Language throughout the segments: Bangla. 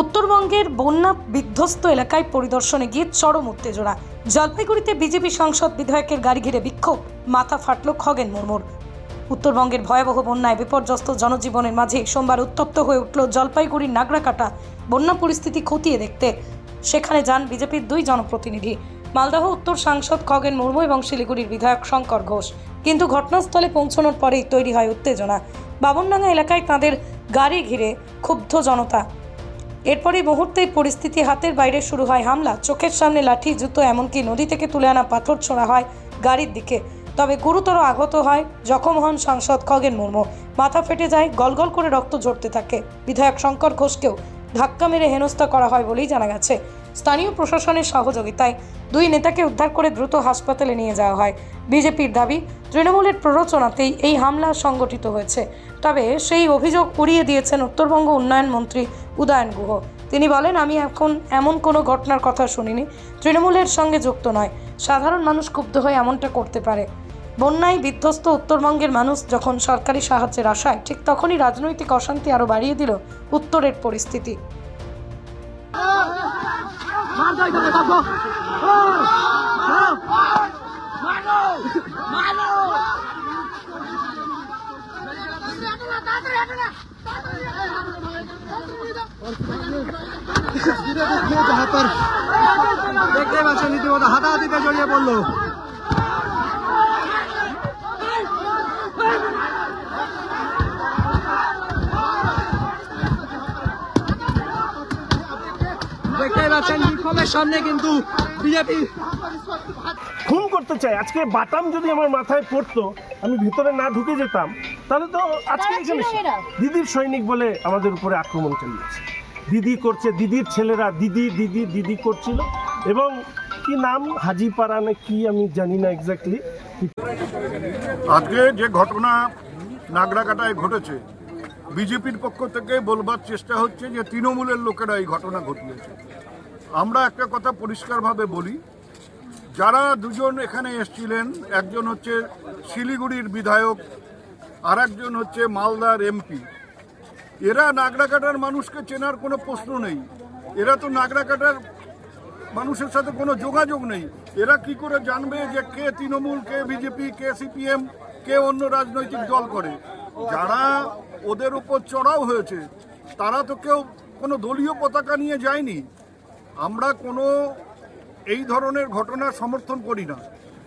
উত্তরবঙ্গের বন্যা বিধ্বস্ত এলাকায় পরিদর্শনে গিয়ে চরম উত্তেজনা। জলপাইগুড়িতে বিজেপি সাংসদ বিধায়কের গাড়ি ঘিরে বিক্ষোভ। মাথা ফাটল খগেন মুর্মুর। উত্তরবঙ্গের ভয়াবহ বন্যায় বিপর্যস্ত জনজীবনের মাঝে সোমবার উত্তপ্ত হয়ে উঠল জলপাইগুড়ির নাগরাকাটা। বন্যা পরিস্থিতি খতিয়ে দেখতে। সেখানে যান বিজেপির দুই জনপ্রতিনিধি। মালদহ উত্তর সাংসদ খগেন মুর্মু এবং শিলিগুড়ির বিধায়ক শঙ্কর ঘোষ। কিন্তু ঘটনাস্থলে পৌঁছানোর পরেই তৈরি হয় উত্তেজনা। বাবনডাঙ্গা এলাকায় তাদের গাড়ি ঘিরে ক্ষুব্ধ জনতা। এরপরই মুহূর্তেই পরিস্থিতি হাতের বাইরে শুরু হয় হামলা। চোখের সামনে লাঠি, জুতো, এমনকি নদী থেকে তুলে আনা পাথর ছোড়া হয় গাড়ির দিকে। তবে গুরুতর আহত হয় জখম হন সাংসদ খগেন মুর্মু। মাথা ফেটে যায়, গলগল করে রক্ত ঝরতে থাকে। বিধায়ক শঙ্কর ঘোষকেও ধাক্কা মেরে হেনস্থা করা হয় বলেই জানা গেছে। স্থানীয় প্রশাসনের সহযোগিতায় দুই নেতাকে উদ্ধার করে দ্রুত হাসপাতালে নিয়ে যাওয়া হয়। বিজেপির দাবি, তৃণমূলের প্ররোচনাতেই এই হামলা সংগঠিত হয়েছে। তবে সেই অভিযোগ উড়িয়ে দিয়েছেন উত্তরবঙ্গ উন্নয়ন মন্ত্রী উদয়ন গুহ। তিনি বলেন, আমি এখন এমন কোনো ঘটনার কথা শুনিনি। তৃণমূলের সঙ্গে যুক্ত নয়। সাধারণ মানুষ ক্ষুব্ধ হয়ে এমনটা করতে পারে। বন্যায় বিধ্বস্ত উত্তরবঙ্গের মানুষ যখন সরকারি সাহায্যের আশায়, ঠিক তখনই রাজনৈতিক অশান্তি আরও বাড়িয়ে দিল উত্তরের পরিস্থিতি। দেখতে জড়িয়ে পড়ল দেখতে পাচ্ছেন সামনে কিন্তু বিজেপি। খুন করতে চাই। আজকে বাটাম যদি আমার মাথায় পড়তো আমি ভিতরে না ঢুকে যেতাম তাহলে তো আজকে এখানে দিদির সৈনিক বলে আমাদের উপরে আক্রমণ চালিয়েছে। দিদি করছে দিদির ছেলেরা দিদি দিদি দিদি করছিল। এবং কি নাম? হাজিপাড়া না কি? আমি জানি না এক্স্যাক্টলি আজকে যে ঘটনা নাগরাকাটায় ঘটেছে বিজেপির পক্ষ থেকে বলবার চেষ্টা হচ্ছে যে তৃণমূলের লোকেরা এই ঘটনা ঘটিয়েছে। আমরা একটা কথা পরিষ্কারভাবে বলি। যারা দুজন এখানে এসছিলেন, একজন হচ্ছে শিলিগুড়ির বিধায়ক আর একজন হচ্ছে মালদার এমপি। এরা নাগরাকাটার মানুষকে চেনার কোনো প্রশ্ন নেই। এরা তো নাগরাকাটার মানুষের সাথে কোনো যোগাযোগ নেই। এরা কি করে জানবে যে কে তৃণমূল, কে বিজেপি, কে সিপিএম, কে অন্য রাজনৈতিক দল করে? যারা ওদের উপর চড়াও হয়েছে, তারা তো কেউ কোনো দলীয় পতাকা নিয়ে যায়নি। আমরা কোনো এই ধরনের ঘটনা সমর্থন করি না।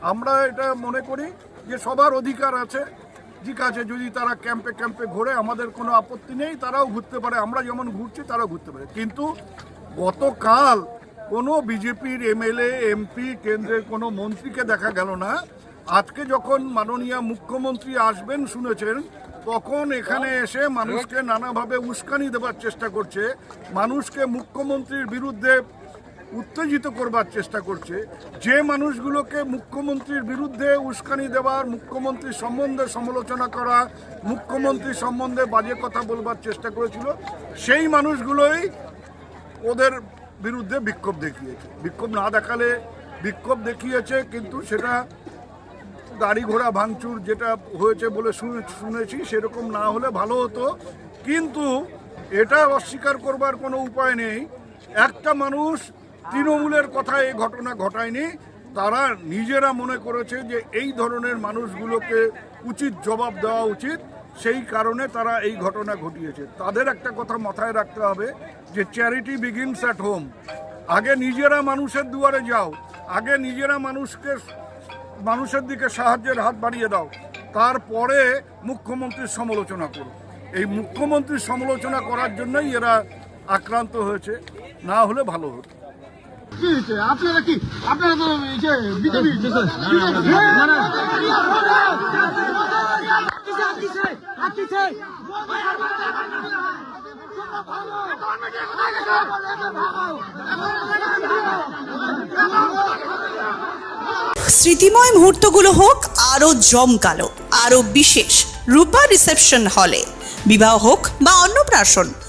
আমরা এটা মনে করি যে সবার অধিকার আছে। ঠিক আছে, যদি তারা ক্যাম্পে ক্যাম্পে ঘোরে, আমাদের কোনো আপত্তি নেই, তারাও ঘুরতে পারে। আমরা যেমন ঘুরছি, তারাও ঘুরতে পারে। কিন্তু গতকাল কোনো বিজেপির এমএলএ, এমপি কেন্দ্রের কোনো মন্ত্রীকে দেখা গেল না। আজকে যখন মাননীয় মুখ্যমন্ত্রী আসবেন, শুনেছেন, তখন এখানে এসে মানুষকে নানাভাবে উস্কানি দেওয়ার চেষ্টা করছে। মানুষকে মুখ্যমন্ত্রীর বিরুদ্ধে উত্তেজিত করবার চেষ্টা করছে। যে মানুষগুলোকে মুখ্যমন্ত্রীর বিরুদ্ধে উস্কানি দেওয়ার, মুখ্যমন্ত্রীর সম্বন্ধে সমালোচনা করা মুখ্যমন্ত্রী সম্বন্ধে বাজে কথা বলবার চেষ্টা করেছিল, সেই মানুষগুলোই ওদের বিরুদ্ধে বিক্ষোভ দেখিয়েছে। বিক্ষোভ না দেখালে বিক্ষোভ দেখিয়েছে, কিন্তু সেটা গাড়ি ঘোড়া ভাঙচুর যেটা হয়েছে বলে শুনে- শুনেছি, সেরকম না হলে ভালো হতো। কিন্তু এটা অস্বীকার করবার কোনো উপায় নেই। একটা মানুষ তৃণমূলের কথা এই ঘটনা ঘটায়নি। তারা নিজেরা মনে করেছে যে এই ধরনের মানুষগুলোকে উচিত জবাব দেওয়া উচিত। সেই কারণে তারা এই ঘটনা ঘটিয়েছে। তাদের একটা কথা মাথায় রাখতে হবে যে চ্যারিটি বিগিনস অ্যাট হোম আগে নিজেরা মানুষের দুয়ারে যাও, আগে নিজেরা মানুষকে, মানুষের দিকে সাহায্যের হাত বাড়িয়ে দাও। তারপরে মুখ্যমন্ত্রীর সমালোচনা করো। এই মুখ্যমন্ত্রীর সমালোচনা করার জন্যই এরা আক্রান্ত হয়েছে। না হলে ভালো হতো? আপনারা কি আপনারা তো বিজেপি স্মৃতিময় মুহূর্তগুলো হোক আরও জমকালো আরও বিশেষ। রূপা রিসেপশন হলে। বিবাহ হোক বা অন্নপ্রাশন